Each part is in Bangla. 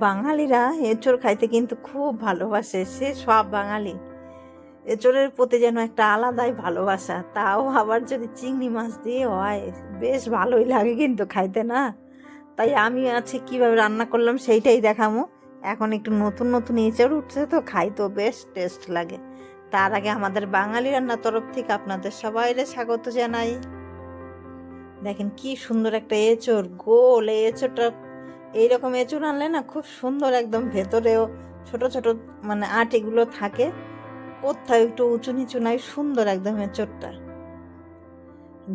বাঙালিরা এঁচড় খাইতে কিন্তু খুব ভালোবাসে, সে সব বাঙালি। এঁচড়ের প্রতি যেন একটা আলাদাই ভালোবাসা, তাও আবার যদি চিংড়ি মাছ দিয়ে হয়, বেশ ভালোই লাগে কিন্তু খাইতে না? তাই আমি আছে, কীভাবে রান্না করলাম সেইটাই দেখামো। এখন একটু নতুন নতুন এঁচড় উঠছে তো খাইতেও বেশ টেস্ট লাগে। তার আগে আমাদের বাঙালি রান্নার তরফ থেকে আপনাদের সবাইরে স্বাগত জানাই। দেখেন কি সুন্দর একটা এঁচড়, গোল এঁচড়টা এইরকম এঁচড় আনলে না খুব সুন্দর একদম ভেতরেও ছোট ছোট মানে আটিগুলো থাকে। কোথাও একটু উঁচু নিচু নাই, সুন্দর একদম এঁচড়টা।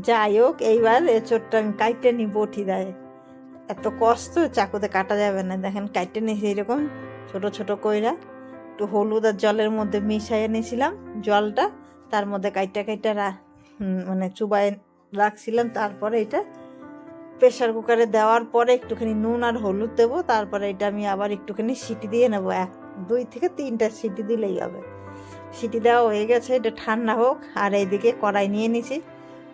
যাই হোক, এইবার এঁচড়টা আমি কাইটে নি বটি দেয় এত কষ্ট, চাকুতে কাটা যাবে না। দেখেন কাইটে নিয়েছি এইরকম ছোট ছোট কইরা। একটু হলুদ আর জলের মধ্যে মিশাইয়ে নিয়েছিলাম জলটা। তার মধ্যে কাইটা কাইটা মানে চুবাই রাখছিলাম। তারপরে এটা প্রেশার কুকারে দেওয়ার পরে একটুখানি নুন আর হলুদ দেবো, তারপরে এটা আমি আবার একটুখানি সিটি দিয়ে নেব। এক, দুই থেকে তিনটা সিটি দিলেই হবে। সিটি দেওয়া হয়ে গেছে, এটা ঠান্ডা হোক। আর এইদিকে কড়াই নিয়ে নিছি।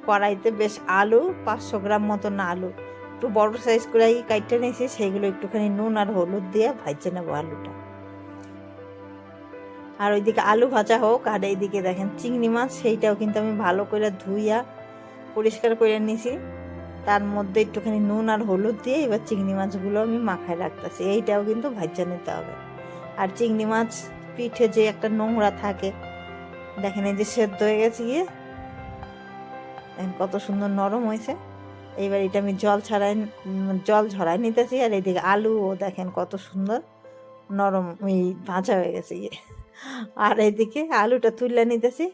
কড়াইতে বেশ আলু, পাঁচশো গ্রাম মতন আলু। একটু বড় সাইজ করে কাইটে নিয়েছি, সেইগুলো একটুখানি নুন আর হলুদ দিয়ে ভাজছে নেব আলুটা। আর ওইদিকে আলু ভাজা হোক, আর এইদিকে দেখেন চিংড়ি মাছ, সেইটাও কিন্তু আমি ভালো করে ধুইয়া পরিষ্কার করে নিছি। তার মধ্যে একটুখানি নুন আর হলুদ দিয়ে এবার চিংড়ি মাছগুলো আমি মাখায় রাখতেছি। এইটাও কিন্তু ভাজা নিতে হবে। আর চিংড়ি মাছ পিঠে যে একটা নোংরা থাকে, দেখেন এই যে সেদ্ধ হয়ে গেছে গিয়ে। দেখেন কত সুন্দর নরম হয়েছে। এইবার এটা আমি জল ছাড়াই, জল ঝরাই নিতেছি আর এইদিকে আলুও দেখেন কত সুন্দর নরম ওই ভাজা হয়ে গেছে গিয়ে। আর এইদিকে আলুটা তুলে নিতেছি।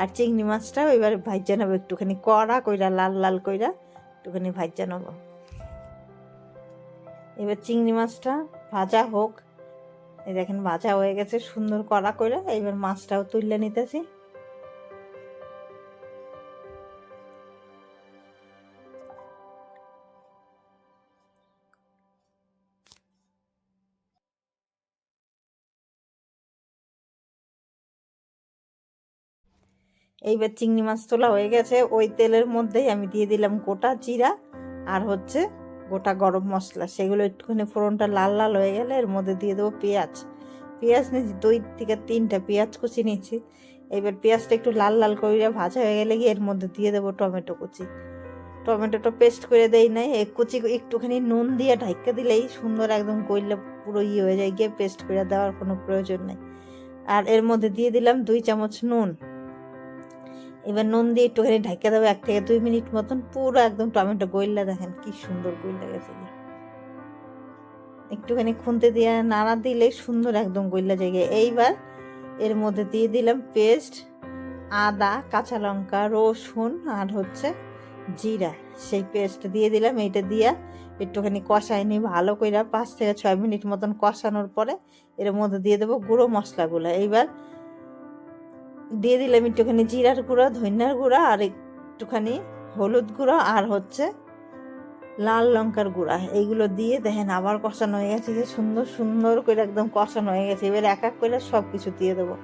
আর চিংড়ি মাছটাও এবার ভাজা নেব একটুখানি কড়া কইরা, লাল লাল কইরা। একটুখানি ভাজা নেব। এবার চিংড়ি মাছটা ভাজা হোক। এই দেখেন, ভাজা হয়ে গেছে সুন্দর কড়া কইরা এবার মাছটাও তুলে নিতেছি। এইবার চিংড়ি মাছ তোলা হয়ে গেছে। ওই তেলের মধ্যেই আমি দিয়ে দিলাম গোটা জিরা আর হচ্ছে গোটা গরম মশলা। সেগুলো একটুখানি ফোড়নটা লাল লাল হয়ে গেলে এর মধ্যে দিয়ে দেবো পেঁয়াজ। পেঁয়াজ নিয়েছি, দুই থেকে তিনটা পেঁয়াজ কুচি নিয়েছি। এবার পেঁয়াজটা একটু লাল লাল করে ভাজা হয়ে গেলে গিয়ে এর মধ্যে দিয়ে দেবো টমেটো কুচি। টমেটোটা পেস্ট করে দেই নাই। এই কুচি একটুখানি নুন দিয়ে ঢাইকা দিলেই সুন্দর একদম গইলে পুরো ইয়ে হয়ে যায়। গিয়ে পেস্ট করে দেওয়ার কোনো প্রয়োজন নেই। আর এর মধ্যে দিয়ে দিলাম দুই চামচ নুন। এবার নুন দিয়ে একটু একটুখানি ঢাকা দেবো, এক থেকে দুই মিনিট মতন পুরো একদম টমেটো গইল্লা দেখেন, কি সুন্দর গইল্লা গেছে একটুখানি খুনতে দিয়ে নাড়া দিলে সুন্দর একদম গইল্লা জায়গায় এইবার এর মধ্যে দিয়ে দিলাম পেস্ট, আদা, কাঁচা লঙ্কা, রসুন আর হচ্ছে জিরা। সেই পেস্ট দিয়ে দিলাম, এইটা দিয়া একটুখানি কষাই নি ভালো করে পাঁচ থেকে ছয় মিনিট মতন কষানোর পরে এর মধ্যে দিয়ে দেবো গুঁড়ো মশলাগুলো। এইবার দিয়ে দিলাম একটুখানি জিরার গুঁড়া, ধনিয়ার গুঁড়া আর একটুখানি হলুদ গুঁড়া আর হচ্ছে লাল লঙ্কার গুঁড়া। এইগুলো দিয়ে দেখেন আবার কষানো হয়ে গেছে, যে সুন্দর সুন্দর করে একদম কষানো হয়ে গেছে। এবার এক এক করে সব কিছু দিয়ে দেবো।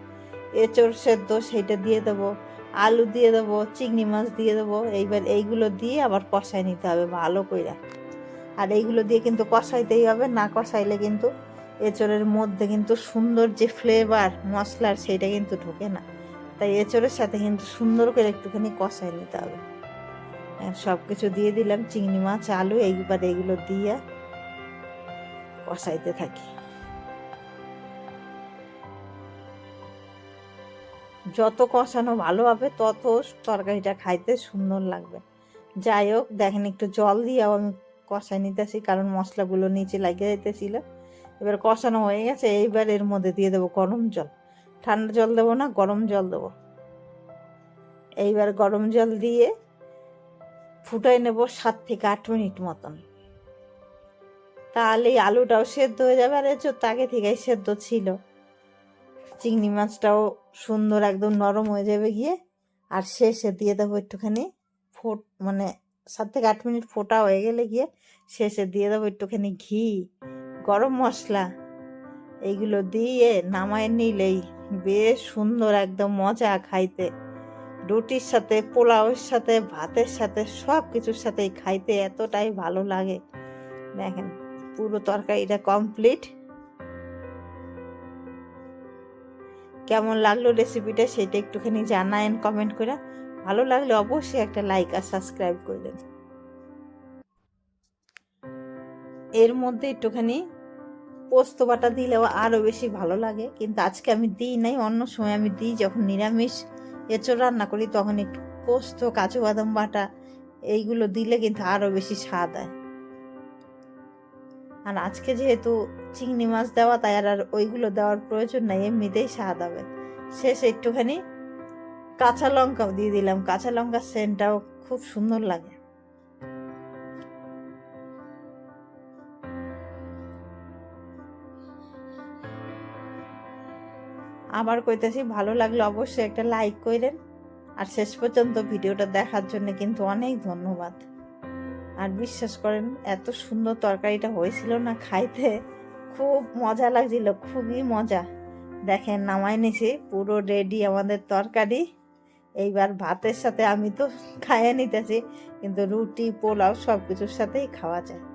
এঁচড় সেদ্ধ সেইটা দিয়ে দেবো, আলু দিয়ে দেবো, চিংড়ি মাছ দিয়ে দেবো। এইবার এইগুলো দিয়ে আবার কষাই নিতে হবে ভালো করে। আর এইগুলো দিয়ে কিন্তু কষাইতেই হবে, না কষাইলে কিন্তু এঁচড়ের মধ্যে কিন্তু সুন্দর যে ফ্লেভার মশলার, সেইটা কিন্তু ঢোকে না। তাই এঁচড়ের সাথে কিন্তু সুন্দর করে একটুখানি কষাই নিতে হবে। সব কিছু দিয়ে দিলাম, চিংড়ি মাছ, আলু, এইবার এগুলো দিয়ে কষাইতে থাকি। যত কষানো ভালো হবে, তত তরকারিটা খাইতে সুন্দর লাগবে। যাই হোক, দেখেন একটু জল দিয়েও আমি কষাই নিতেছি, কারণ মশলাগুলো নিচে লাগিয়ে যেতেছিল এবার কষানো হয়ে গেছে, এইবার এর মধ্যে দিয়ে দেবো গরম জল। ঠান্ডা জল দেবো না, গরম জল দেবো। এইবার গরম জল দিয়ে ফুটাই নেব সাত থেকে আট মিনিট মতন। তাহলে আলুটাও সেদ্ধ হয়ে যাবে, আর এচোর তাকে থেকেই সেদ্ধ ছিল। চিংড়ি মাছটাও সুন্দর একদম নরম হয়ে যাবে গিয়ে, আর শেষে দিয়ে দেবো একটুখানি ফোট মানে সাত থেকে আট মিনিট ফোটা হয়ে গেলে গিয়ে শেষে দিয়ে দেবো একটুখানি ঘি, গরম মশলা। এইগুলো দিয়ে নামায় নিলেই বেশ সুন্দর একদম মজা খাইতে। রুটির সাথে, পোলাওয়ের সাথে, ভাতের সাথে সব কিছুর সাথেই খাইতে এতটাই ভালো লাগে। দেখেন, পুরো তরকারিটা কমপ্লিট কেমন লাগল রেসিপিটা সেটা একটুখানি জানায়েন কমেন্ট করে। ভালো লাগলে অবশ্যই একটা লাইক আর সাবস্ক্রাইব করে দেন। এর মধ্যে একটুখানি পোস্ত বাটা দিলেও আরও বেশি ভালো লাগে। কিন্তু আজকে আমি দিই নাই, অন্য সময় আমি দিই যখন নিরামিষ। এঁচড় রান্না করি তখন একটু পোস্ত, কাজু বাদাম বাটা এইগুলো দিলে কিন্তু আরও বেশি স্বাদ হয়। আর আজকে যেহেতু চিংড়ি মাছ দেওয়া, তাই আর আর ওইগুলো দেওয়ার প্রয়োজন নাই, এমনিতেই স্বাদ হবে। শেষে একটুখানি কাঁচা লঙ্কাও দিয়ে দিলাম। কাঁচা লঙ্কার সেন্টটাও খুব সুন্দর লাগে। আবার কইতেছি, ভালো লাগলে অবশ্যই একটা লাইক কইরেন। আর শেষ পর্যন্ত ভিডিওটা দেখার জন্য কিন্তু অনেক ধন্যবাদ। আর বিশ্বাস করেন, এত সুন্দর তরকারিটা হয়েছিল না খাইতে, খুব মজা লাগছিল, খুবই মজা। দেখেন, নামাই নিছি, পুরো রেডি আমাদের তরকারি। এইবার ভাতের সাথে আমি তো খাইয়ে নিতেছি, কিন্তু রুটি, পোলাও সব কিছুর সাথেই খাওয়া যায়।